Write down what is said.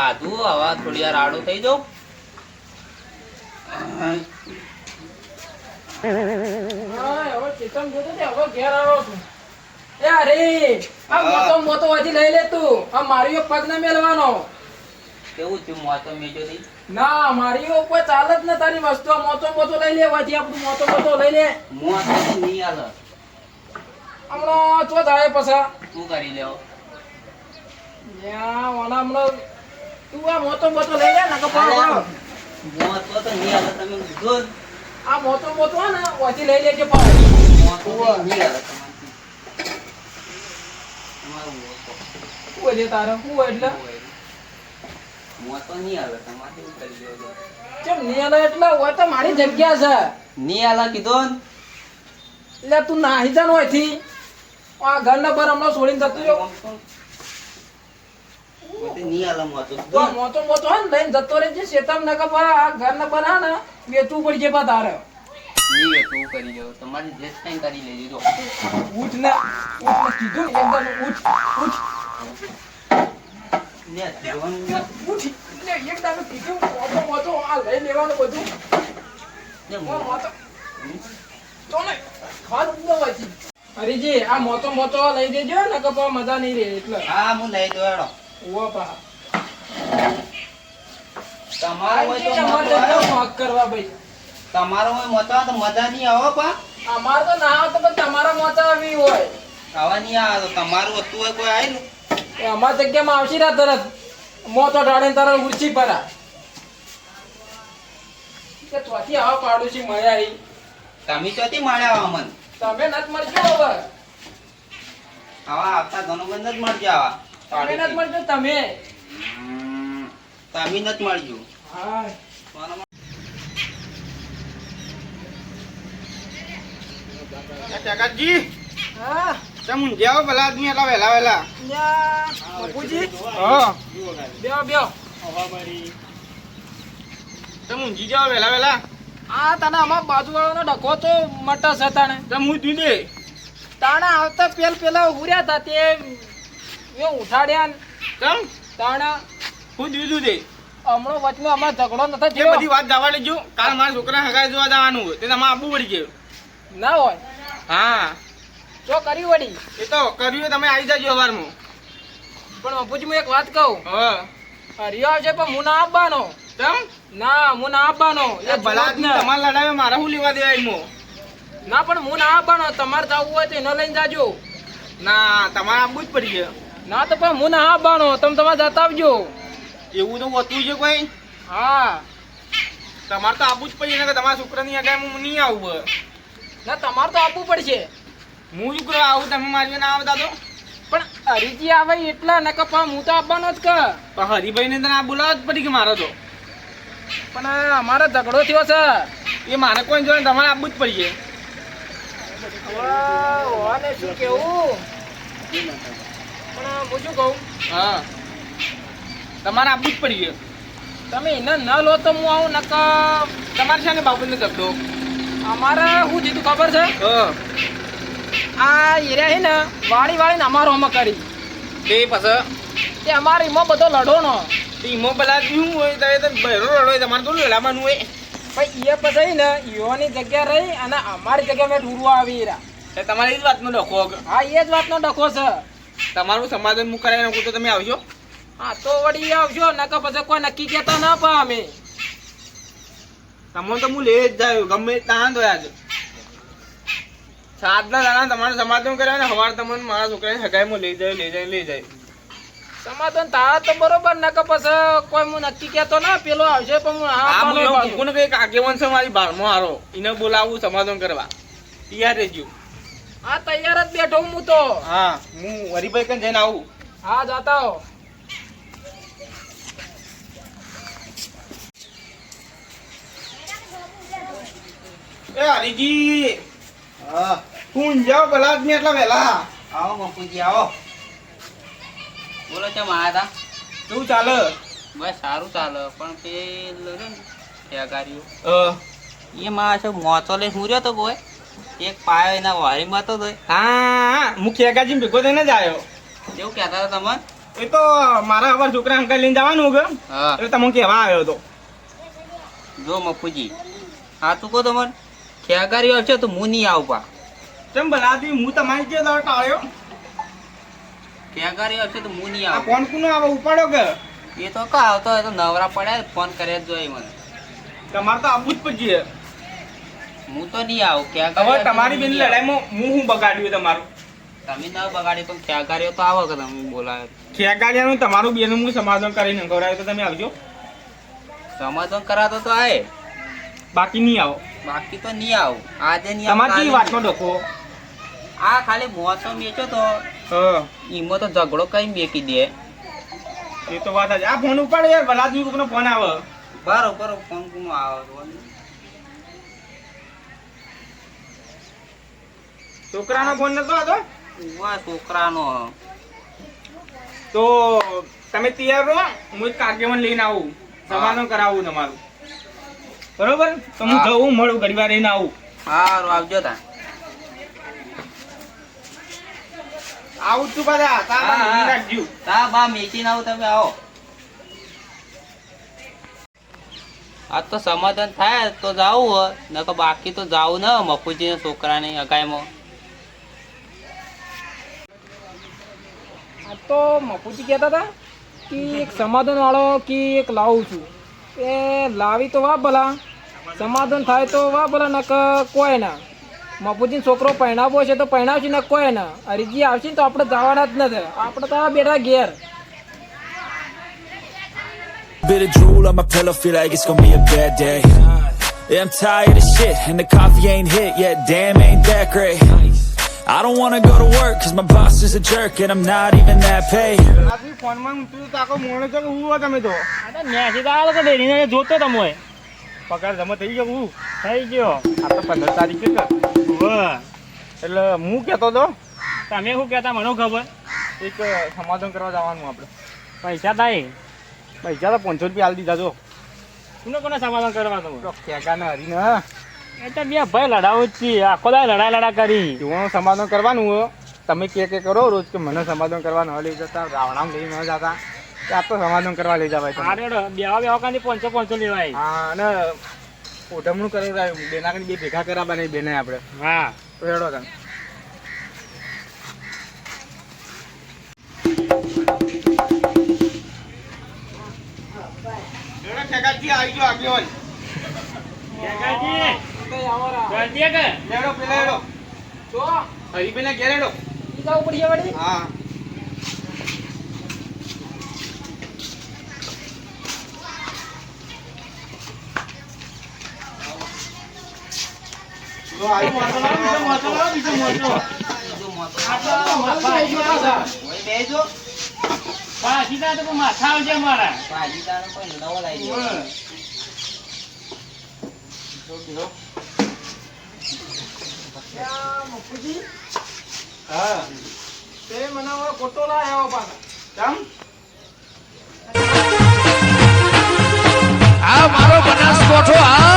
ખાધું હવે થોડી વાર આડો થઈ જાઉં. ન મોતો મારીઓ કોઈ ચાલે જ ન તારી વસ્તુ. મોટો મોટો લઈ લે વાજી આપણું મોતો મોતો લઈ લે. મોતો નહીં હાલે હમણાં ચો થાય પછા. શું કરી લેવો ત્યાં ઓલા હમણાં તું આ મોટો મોટો લઈ લે ને કે પાડો. મોતો તો નહીં હાલે તમે કીધું આ મોટો મોટો હે ને ઓછી લઈ લેજે પાડો. મોતો નહીં હાલે તમારે. મોતો. શું છે તારે શું એટલે મોતો નહીં આવે તમારે શું કરી લેવો ચમ ચમ નિયલ એટલે હોય તો મારી જગ્યા છે નહીં હાલે કીધો ને? એટલે તું નાહી જાન હોયથી આ ઘર ને પર હમણાં છોડીને જતું રહ્યો મોતો નહીં હાલે મોતો. તો આ મોટો મોટો હે ને લઈને જતો રહેજે શેતામ નકા પર આ ઘર ને હે ને વેચવું પડશે પા તારે. નહીં હોય કરી લેવો. તમારે જે કંઈ કરી લેજો. ઉઠ ને ઉઠ કીધું એકદમ ઉઠ ઉઠ લે, ઉઠ એટલે એકદમ કીધું મોટો મોટો આ લઈ લેવાનું બધું. આ મોટો તો ને ખાલ હરીજી આ મોટો મોટો લઈ દેજો ને કપા મજા નહીં રહે એટલે. હા હું લઈ દઉં હેડો. તમારો હોય તો અમારે મોટો તો આવ્યો. મોક કરવા ભાઈ. તમારો હોય મોટો તો મજા નહીં આવે પા. અમાર તો ના આવે તો પણ તમારા મોચા આવી હોય. આવા નહીં આવે તમારું વસ્તુ હોય કોઈ આવેલું. એ અમાર જગ્યામાં આવશી રા તરત. મોતો ઢાળીને તરત ઉડશી પરા. કે ચોથી આવા પાડોશી મળ્યા ઈ. તમે આવા મન તમે નથી મળજો હવે. આવા આવતા ઘણો બંધ જ મળજો આવા. તમે નત મળજો તમે. તમે નથી મળજો. હા. કાકાજી હા. તમે ઊંઘ્યા ભલા આદમી એટલા વહેલા વહેલા. બાપુજી. હા. બેહો બેહો. તમે ઊંઘી જાઓ વહેલા વહેલા. આ તને અમાર બાજુવાળાનો ડખો તો મટસ હતા ને તમે હું તું દે. તાણા આવતા પેલ પેલા ઉર્યા હતા તે એ ઉઠાડ્યા ને. તમ તાણા. હું દીધું દે હમણાં વચમાં અમાર ઝઘડો નથી થયો બધી વાત જવા લેજો કાલ મારા છોકરા હગાઈ જોવા જવાનું હોય. તે તમારે આપવું પડી ગયું ના હોય. હા. જો કરી વળી. એ તો કર્યું તમે આવી જાજો સવારમાં પણ બાપુજી હું એક વાત કહું. હા. રિયો આવશે પણ હું ના આપવાનો. તમ ના હું ના આપવાનો. એ ભલા ને. તમારે લડાવે મારા હું લેવા દેવા એમાં? ના પણ હું ના આપવાનો. તમારે જવું હોય તો એનો લઈને જાજો. ના તમારે આપવું જ પડી ગયું ના તો પણ હું ના આપવાનો તમે તમારે જતા આવજો. એવું તો હોતું છે કોઈ? હા. તમારે તો આપવું જ પડી ને તમારા છોકરાની આગળ હું નહીં આવું ના તમારે તો આપવું પડશે. હું છોકરો આવું તમે મારી ના આવતા તો? પણ હરીજી આવે એટલા નકર પણ હું તો આપવાનો જ કે. પણ હરિભાઈને તને આ બોલાવ જ પડી કે મારો તો. પણ અમારો ઝઘડો થયો છે. એ મારે કોઈ જોડે તમારે આપવું જ પડી છે હવે શું કેવું? પણ હું શું કહું? હા. તમારે આપવું જ પડી ગયું. તમે એને ન લો તો હું આવું નક તમારે છે ને બાપુને ધબધો અમારે શું જીતું ખબર છે? હા. આ એરિયા છે ને વાળી વાળીને અમારો હમણાં કરી. તે પછી? તે અમારે એમાં બધો લડો નો. ઈમો પેલા શું હોય તો એ તો બહેરો લડો હોય તમારે તો લડાવવાનું હોય. ભાઈ એ પછી ને ઈઓની જગ્યા રહી અને અમારી જગ્યા મેં ઢૂરવા આવી રહ્યા. તમારે જ વાતનો ડખો હા એ જ વાતનો ડખો છે. તમારું સમાધાન હું કરાવી નાખું તો તમે આવજો. હા તો વળી આવજો નકર પછી કોઈ નક્કી કહેતા ના પા અમે. તમને તો હું લઈ જ જાય ગમે ત્યાં તો યાદ સાતના દાણા તમારું સમાધાન કર્યા ને સવારે તમને મારા છોકરાને હગાઈમાં લઈ જાય લઈ જાય લઈ જાય. સમાધાન તારા તો બરોબર નકર પછી કોઈ હું નક્કી કહેતો ના પેલો આવશે પણ હું હા આ હું ને કે એક આગેવાન છે મારી બારમાં હારો. એને બોલાવું સમાધાન કરવા. તૈયાર રહેજો. હા તૈયાર જ બેઠો હું તો. હા હું હરિભાઈ કન જઈને આવું. હા જાતા હો. એ હરીજી હા હું જાઓ ભલા આદમી એટલા વહેલા. આવો બાપુજી આવો. બોલો ચમ આયા હતા શું ચાલે? બસ સારું ચાલે પણ પેલું ને ઠેકાર્યું અ, એ માં છે મોતો લઈ હું રહ્યો તો કોઈ એક પાયો એના વારીમાં તો હા હું ખેગાજી ભેગો થઈને જ આવ્યો. એવું કહેતા હતા તમને? એ તો મારા હવે છોકરા અંકલ લઈને જવાનું કે. એટલે તમે કહેવા આવ્યો હતો જો મફુજી હા તું કહો તમારે. ખેગારી આવશે તો હું નહીં આવું પા ચમ ભલાથી હું તમારી જે દવા આવ્યો ખેગારી આવશે તો હું નહીં આવું. ફોન કુનો આવે ઉપાડો કે. એ તો કા આવતો એ તો નવરા પડ્યા ફોન કરે જ જોઈએ મને. તમારે તો આવવું જ પડશે. હું તો નહીં આવું ક્યાં હવે તમારી બેન લડાઈમાં હું હું બગાડ્યું તમારું? તમે ના બગાડી પણ કાર્યો? તો આવો કે તમે બોલાવે ખેગાડિયાનું તમારું બેનું હું સમાધાન કરીને ગવરાય તો તમે આવજો. સમાધાન કરાતો તો આય. બાકી નહીં આવો. બાકી તો નહીં આવું. આજે નહીં તમારી કાલે વાતમાં ડોકો આ ખાલી મોસમ વેચો તો. હ. ઈમાં તો ઝઘડો કઈ મેકી દે. એ તો વાત આ ફોન ઉપાડ યાર ભલાદમી કોકનો ફોન આવે. બરોબર બરો ફોન કોનો આવે છોકરાનો ફોન નતો હતો ઉવા છોકરાનો. તો તમે તૈયાર રહો હું કાગ્યમન લઈને આવું. સમાધાન કરાવું તમારું. બરોબર? તો હું જવું મળું ઘડી વાર રહીને આવું. સારું આવજો તા. આવું છું હા. રાખજો. તા બા મેચીને આવો તમે આવો. આ તો સમાધાન થાય તો જાવું નકર બાકી તો જાવું ને મફુજી છોકરાની અગાઈમાં. આ તો મપુજી કહેતા હતા કે એક સમાધાનવાળો કે એક લાવું છું એ લાવી તો વા ભલા સમાધાન થાય તો વા ભલા નક કોઈ ના મપુજીનો છોકરો પહેણાવો છે તો પહેણાવશે ને કોઈ ના હરીજી આવશે ને તો આપણે જવાના જ નથી આપણે તો આ બેઠા ઘેર Bit of drool on my pillow, feel like it's gonna be a bad day. Yeah, I'm tired of shit, and the coffee ain't hit yet. Damn, ain't that great. I don't wanna go to work, cause my boss is a jerk, and I'm not even that paid. ફોનમાં તું તાકો મોણો છો કે હું હો તમે તો? Message આવ્યો તો ડેરીને જોતો તમે. પગાર જમા થઈ ગયો હું? થઈ ગયો. આ તો પંદર તારીખે છે. એટલે હું કહેતો તો? તમે શું કહેતા મને ખબર? એક સમાધાન કરવા જવાનું આપણે. પૈસા થાય. પૈસા તો પાંચસો રૂપિયા હાલ દીધા જો. કોને કોને સમાધાન કરવા તમે? તો ખેંકાને હરીને હા. એ તો બે ભાઈ લડાવું જ છીએ. આખો દાય લડા લડા કરી. હું સમાધાન કરવાનું હો. તમે કે કે કરો રોજ કે મને સમાધાન કરવા ન લઈ જતા રાવણામ લઈ ન જતા. કે આ તો સમાધાન કરવા લઈ જવાય તમે. હારે બેવા બેવા કાંથી પાંચસો પાંચસો લેવાય. હા અને ઓઢમણું કરાવ્યું બેના કરી બે ભેગા કરાવવા નહીં બેને આપણે. હા. તો હેડો તમે. આવી ગયો આગેવાન. બીજો તો માથા આવશે મારા ભાજી તારો કોઈ નવો લાવી દો મફુજી હા. તે મને હવે ખોટો લાવ્યો પાછા. કેમ? આ મારો બનાસકોઠો આ